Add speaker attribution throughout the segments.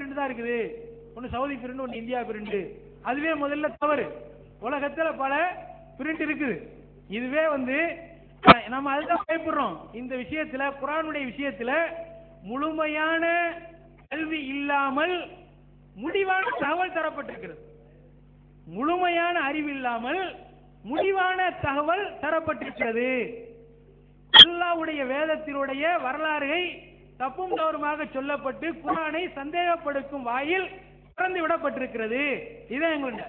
Speaker 1: Print தான் இருக்குது. ஒன்று சவுதி பிரிண்ட் ஒன்று இந்தியா பிரிண்ட். அதுவே முதல்ல தவறு. உலகத்துல பல பிரிண்ட் இருக்குது. இதுவே வந்து நம்ம அதுதான் பயப்படுறோம். இந்த விஷயத்துல குரானுடைய விஷயத்துல முழுமையான கல்வி இல்லாமல் முடிவான தகவல் தரப்பட்டிருக்கிறது. முழுமையான அறிவு இல்லாமல் முடிவான தகவல் தரப்பட்டிருக்கிறது. அல்லாவுடைய வேதத்தினுடைய வரலாறுகளை தப்பும் தவறுமாக சொல்லப்பட்டு குரானை சந்தேகப்படுத்தும் வாயில் திறந்து விடப்பட்டிருக்கிறது. இதான் எங்களுடைய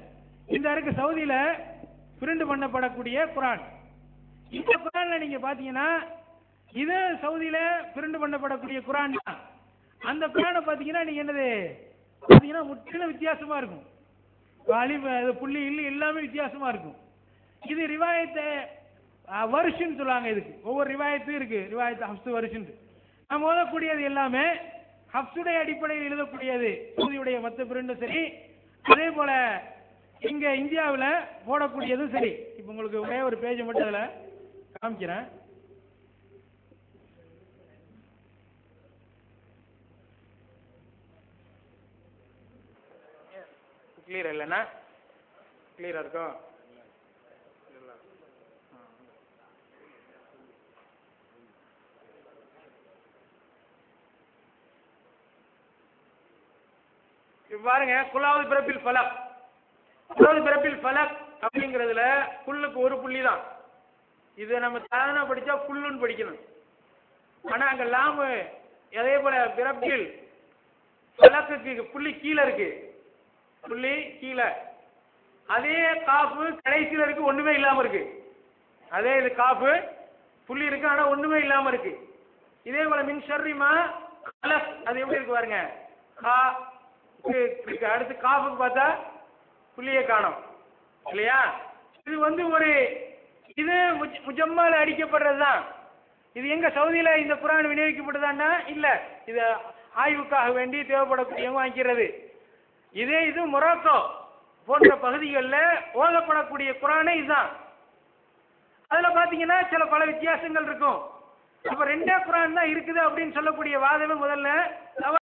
Speaker 1: இந்த இருக்கு சவுதியில பிரிண்ட் பண்ணப்படக்கூடிய குரான். இந்த குரான்ல நீங்க பாத்தீங்கன்னா இது சவுதியில பிரிண்ட் பண்ணப்படக்கூடிய குரான் தான். அந்த குரானை பாத்தீங்கன்னா நீங்க என்னது பாத்தீங்கன்னா முற்றிலும் வித்தியாசமா இருக்கும். அலிஃப் புள்ளி இல்லி எல்லாமே வித்தியாசமா இருக்கும். இது ரிவாயத்தை வருஷன் சொல்லுவாங்க இதுக்கு. ஒவ்வொரு ரிவாயத்தும் இருக்கு. ரிவாயத்து ஹப்சு வருஷன் நாம் ஓதக்கூடியது எல்லாமே ஹப்சுடைய அடிப்படையில் எழுதக்கூடியது. சூதியுடைய மற்ற பிரிண்டும் சரி. அதே போல இங்க இந்தியாவில் போடக்கூடியதும் சரி. இப்போ உங்களுக்கு ஒரே ஒரு பேஜ் மட்டும் அதில் காமிக்கிறேன். கிளியர் இல்லைண்ணா கிளியராக இருக்கும் இப்ப பாருங்க குலாவது பிறப்பில் ஃபலக். குலாவது பிறப்பில் ஃபலக் அப்படிங்கிறதுல புல்லுக்கு ஒரு புள்ளி தான் இது நம்ம சாதாரண படிச்சா புல்லுன்னு படிக்கணும். ஆனா அங்க லாமு அதே போல பிறப்பில் ஃபலக்குக்கு புள்ளி கீழே இருக்கு. புள்ளி கீழே. அதே காஃபு கடைசியில் இருக்கு ஒண்ணுமே இல்லாம இருக்கு. அதே இது காஃபு புள்ளி இருக்கு ஆனா ஒண்ணுமே இல்லாம இருக்கு. இதே போல மின் ஷர்ரிமா கலஸ் அது எப்படி இருக்கு பாருங்க? கா அடுத்து காஃபுக்கு பார்த்தா புள்ளியை காணும். இல்லையா? இது வந்து ஒரு இது முஜ்- முஜம்மால அடிக்கப்படுறது தான் இது எங்க சவுதியில் இந்த குரான் விநியோகிக்கப்பட்டதான்னா? இல்லை. இது ஆய்வுக்காக வேண்டி தேவைப்படக்கூடியவங்க வாங்கிக்கிறது. இதே இது மொராக்கோ போன்ற பகுதிகளில் ஓதப்படக்கூடிய குரானே இதுதான். அதில் பார்த்தீங்கன்னா சில பல வித்தியாசங்கள் இருக்கும். அப்ப ரெண்டே குரான் தான் இருக்குது அப்படின்னு சொல்லக்கூடிய வாதமே முதல்ல